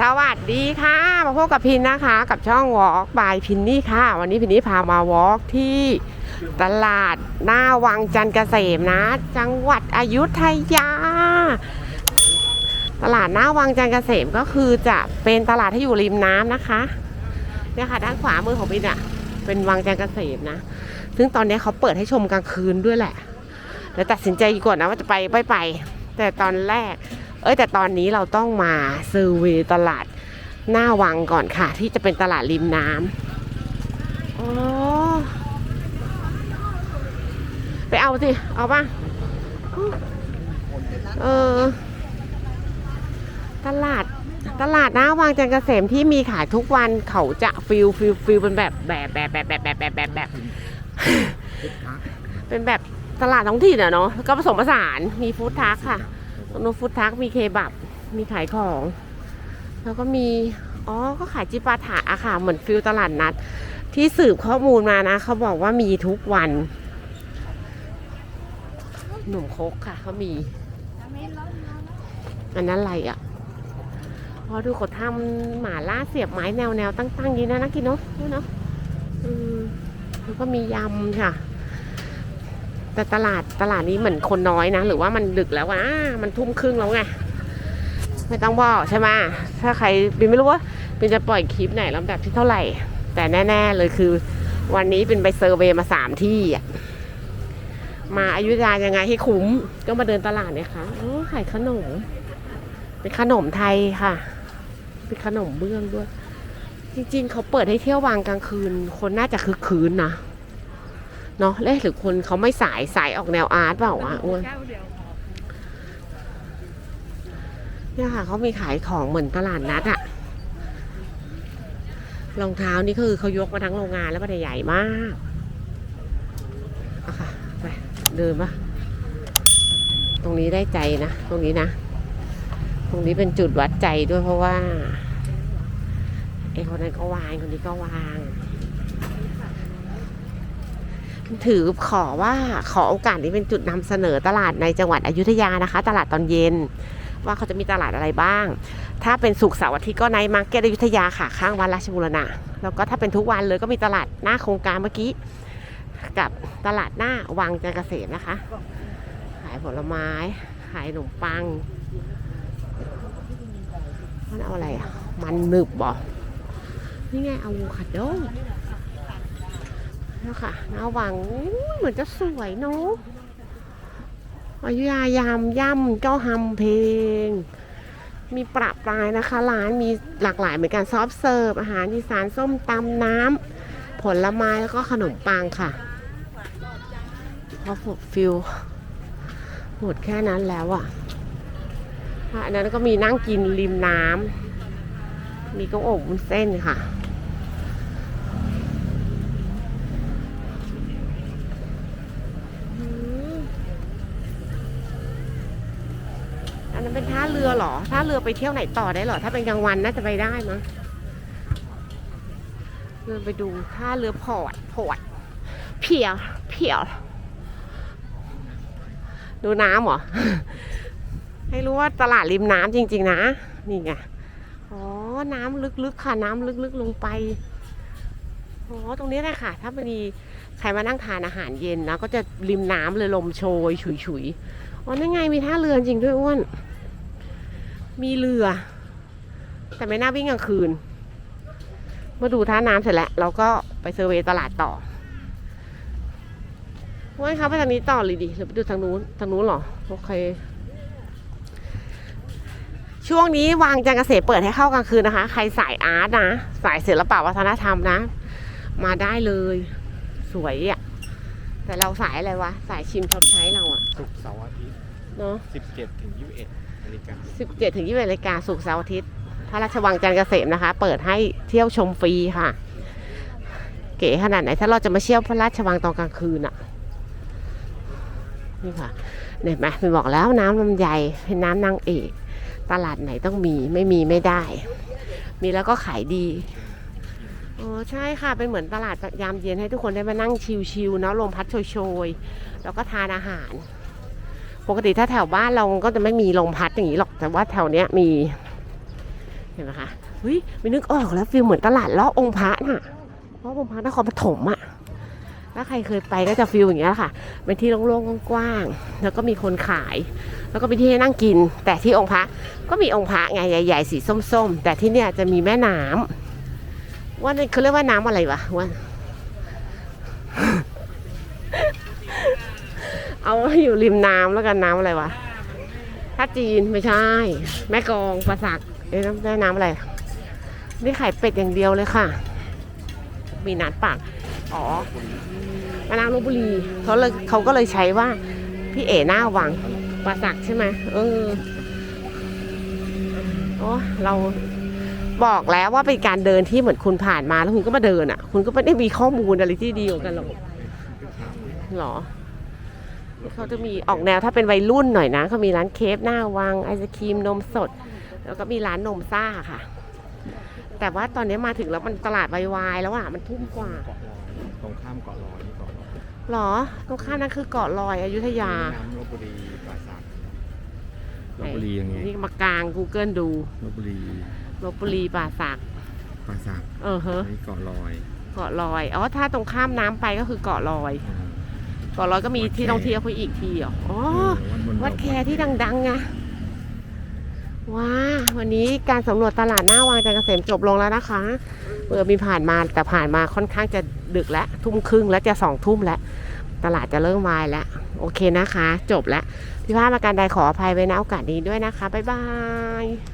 สวัสดีค่ะมาพบกับพินนะคะ กับช่องวอล์กบายพินนี่ค่ะ วันนี้พินนี่พามาวอล์กที่ตลาดหน้าวังจันเกษมนะ จังหวัดอยุธยา ตลาดหน้าวังจันเกษมก็คือจะเป็นตลาดที่อยู่ริมน้ำนะคะเนี่ยค่ะด้านขวามือของพินอะเป็นวังจันเกษมนะ ซึ่งตอนนี้เขาเปิดให้ชมกลางคืนด้วยแหละแล้วตัดสินใจก่อนนะว่าจะไปไม่ไป แต่ตอนแรก เอ้ยแต่ตอนนี้เราต้องมาซอร์เวย์ตลาดหน้าวังก่อนค่ะ ที่จะเป็นตลาดริมน้ำอ๋อไปเอาสิ เอาป่ะ เออ ตลาดตลาดหน้าวังจันเกษมที่มีขายทุกวันเขาจะฟิลฟิลฟิลเป็นแบบแบบแบบแบบแบบแบบแบบแบบแบบเป็นแบบตลาดท้องถิ่นอะเนาะก็ผสมผสานมีฟู้ดทักค่ะ ตรงนู้ฟู้ดทักมีเคบับ มีขายของ แล้วก็มี อ๋อ ก็ขายจิปาถะอะค่ะ เหมือนฟิลตลาดนัด ที่สืบข้อมูลมานะ เขาบอกว่ามีทุกวัน หนุ่มโคกค่ะเขามี อันนั้นอะไรอะพอดูเขาทำหมาล่าเสียบไม้แนวแนวตั้งๆยีนะน่ากินเนาะเนาะอืมแล้วก็มียำค่ะ แต่ตลาดตลาดนี้เหมือนคนน้อยนะ หรือว่ามันดึกแล้วอะมันทุ่มครึ่งแล้วไงไม่ต้องบอกใช่ไหมถ้าใครบินไม่รู้ว่าบินจะปล่อยคลิปไหนลำดับที่เท่าไหร่ แต่แน่ ๆ เลยคือ วันนี้เป็นไปเซอร์เวย์มาสามที่อะมาอายุทยายังไงให้คุ้ม ก็มาเดินตลาดเนี่ยค่ะโอ้ขายขนม เป็นขนมไทยค่ะ เป็นขนมเบื้องด้วย จริง ๆ เขาเปิดให้เที่ยววางกลางคืน คนน่าจะคึกคืนนะ เนาะเล่หรือคนเขาไม่สายสายออกแนวอาร์ตเปล่าวะอ้วนเนี่ยค่ะเขามีขายของเหมือนตลาดนัดอะรองเท้านี่คือเขายกมาทั้งโรงงานแล้วมันใหญ่มากอะค่ะไปเดินปะตรงนี้ได้ใจนะ ตรงนี้นะ ตรงนี้เป็นจุดวัดใจด้วยเพราะว่าไอ้คนนั้นก็วางคนนี้ก็วาง ถือขอว่าขอโอกาสนี้เป็นจุดนำเสนอตลาดในจังหวัดอยุธยานะคะ ตลาดตอนเย็น ว่าเขาจะมีตลาดอะไรบ้าง ถ้าเป็นสุกเสาร์อาทิตย์ก็ในมาร์เก็ตอยุธยาค่ะ ข้างวัดราชบุรณะ แล้วก็ถ้าเป็นทุกวันเลยก็มีตลาดหน้าโครงการเมื่อกี้ กับตลาดหน้าวังจันเกษมนะคะ ขายผลไม้ ขายขนมปังมันเอาอะไรอะ มันหนึบบ่นี่ไงอะโวคาโด แล้วค่ะหน้าวังเหมือนจะสวยเนาะอายุยายามย่ำเจ้าฮัมเพลง มีปรับปลายนะคะ ร้านมีหลากหลายเหมือนกันซอฟเสิร์ฟอาหารอีสานส้มตำน้ำผลไม้แล้วก็ขนมปังค่ะพอฝดฟิลหมดแค่นั้นแล้วอะ่ะอันนั้นก็มีนั่งกินริมน้ำมีก้าอบวุ้นเส้นค่ะ อืมอันนั้นเป็นท่าเรือหรอท่าเรือไปเที่ยวไหนต่อได้หรอ ถ้าเป็นกลางวันน่าจะไปได้มั้งเดินไปดูท่าเรือพอร์ตพอร์ตเพียวเพียวดูน้ำเหรอ ให้รู้ว่าตลาดริมน้ำจริง ๆ นะ นี่ไง อ๋อ น้ำลึก ๆ ค่ะ น้ำลึก ๆ ลงไป อ๋อ ตรงนี้แหละค่ะ ถ้ามันมีใครมานั่งทานอาหารเย็นนะ ก็จะริมน้ำเลยลมโชย ฉุยฉุยๆอ๋อนั่นไงมีท่าเรือจริงด้วยอ้วน มีเรือ แต่ไม่น่าวิ่งกลางคืน เมื่อดูท่าน้ำเสร็จแล้ว เราก็ไปเซอร์เวย์ตลาดต่อว่าเขาไปทางนี้ต่อเลยดิหรือไปดูทางนู้นทางนู้นเหรอ โอเค ช่วงนี้วางจันทร์เกษตรเปิดให้เข้ากลางคืนนะคะ ใครสายอาร์ตนะ สายศิลปะวัฒนธรรมนะ มาได้เลย สวยอะ แต่เราสายอะไรวะ สายชิมชอบใช้เราอะศุกร์เสาร์อาทิตย์เนาะ 17 ถึง 21 นาฬิกาสิบเจ็ดถึงยี่สิบนาฬิกาสุกร์เสาร์อาทิตย์ พระราชวังจันทร์เกษมนะคะ เปิดให้เที่ยวชมฟรีค่ะ เก๋ขนาดไหน ถ้าเราจะมาเที่ยวพระราชวังตอนกลางคืนอะนี่ค่ะเนี่ยไหมมันบอกแล้วน้ำลำไยเป็นน้ำนางเอก ตลาดไหนต้องมีไม่มีไม่ได้ มีแล้วก็ขายดีอ๋อใช่ค่ะ เป็นเหมือนตลาดยามเย็นให้ทุกคนได้มานั่งชิลๆเนาะลมพัดโชยๆ แล้วก็ทานอาหาร ปกติถ้าแถวบ้านเราก็จะไม่มีลมพัดอย่างนี้หรอก แต่ว่าแถวเนี้ยมี เห็นไหมคะเฮ้ยไม่นึกออกแล้วฟิลเหมือนตลาดล้อองค์พระน่ะล้อองค์พระนครปฐมอะ ถ้าใครเคยไปก็จะฟิลอย่างเงี้ยค่ะ เป็นที่โล่งๆกว้างๆ แล้วก็มีคนขาย แล้วก็เป็นที่ให้นั่งกิน แต่ที่องค์พระก็มีองค์พระไงใหญ่ ๆ สีส้ม ๆ แต่ที่เนี่ยจะมีแม่น้ำว่านี่เขาเรียกว่าน้ำอะไรวะว่า เอาอยู่ริมน้ำแล้วกันน้ำอะไรวะท่าจีนไม่ใช่ แม่กองประสักเอ้ยน้ำแม่น้ำอะไร นี่ไขายเป็ดอย่างเดียวเลยค่ะ มีนัดปากอ๋อแม่น้ำลบบุรีเขาเลยเขาก็เลยใช้ว่า พี่เอ๋หน้าวังประสักใช่ไหมเออโอ้เราบอกแล้วว่าเป็นการเดินที่เหมือนคุณผ่านมาแล้วคุณก็มาเดินอะ คุณก็ไม่ได้มีข้อมูลอะไรที่ดีกว่ากันหรอกหรอ เขาจะมีออกแนวถ้าเป็นวัยรุ่นหน่อยนะเขามีร้านเคฟหน้าวังไอศครีมนมสด แล้วก็มีร้านนมซ่าค่ะ แต่ว่าตอนนี้มาถึงแล้วมันตลาดวายๆแล้วอะมันทุ่มกว่าเกาะลอยตรงข้ามเกาะลอยนี่เกาะลอยหรอตรงข้ามนั้นคือเกาะลอยอยุธยาน้ำลบบุรีป่าสักลบบุรียังไงนี่มากลาง Google ดูลบบุรีลบบุรีป่าสักป่าสักเออเฮะนี่เกาะลอย เกาะลอยอ๋อถ้าตรงข้ามน้ำไปก็คือเกาะลอยเกาะลอยก็มีที่ท่องเที่ยวไปอีกทีเหรออ๋อวัดแคที่ดังๆไงว้าวันนี้การสำรวจตลาดหน้าวังจันทร์เกษมจบลงแล้วนะคะเออมีผ่านมาแต่ผ่านมาค่อนข้างจะดึกแล้วทุ่มครึ่งแล้วจะสองทุ่มแล้ว ตลาดจะเริ่มวายแล้ว โอเคนะคะ จบแล้วพี่พลาดมาการใดขออภัยไว้นะโอกาสนี้ด้วยนะคะ บ๊ายบาย